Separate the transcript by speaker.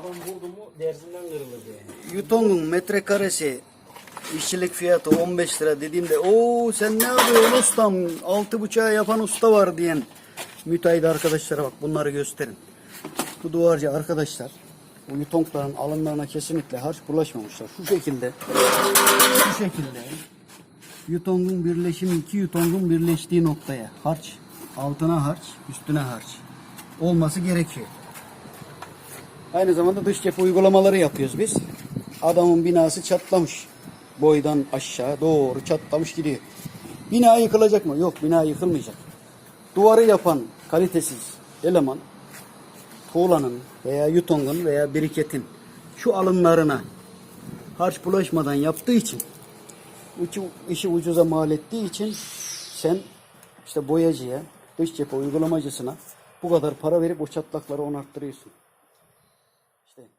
Speaker 1: Adam vurdu mu dersinden kırılır yani.
Speaker 2: Yutong'un metrekaresi işçilik fiyatı 15 lira dediğimde o sen ne yapıyorsun ustam altı buçuğa yapan usta var diyen müteahhit arkadaşlara bak bunları gösterin. Bu duvarcı arkadaşlar bu yutongların alınlarına kesinlikle harç bulaşmamışlar. Şu şekilde şu şekilde yutong'un birleşimi iki yutong'un birleştiği noktaya harç altına harç üstüne harç olması gerekiyor. Aynı zamanda dış cephe uygulamaları yapıyoruz biz. Adamın binası çatlamış. Boydan aşağı doğru çatlamış gidiyor. Bina yıkılacak mı? Yok bina yıkılmayacak. Duvarı yapan kalitesiz eleman tuğlanın veya yutongun veya biriketin şu alımlarına harç bulaşmadan yaptığı için işi, ucuza mal ettiği için sen işte boyacıya, dış cephe uygulamacısına bu kadar para verip o çatlakları onarttırıyorsun. Austin.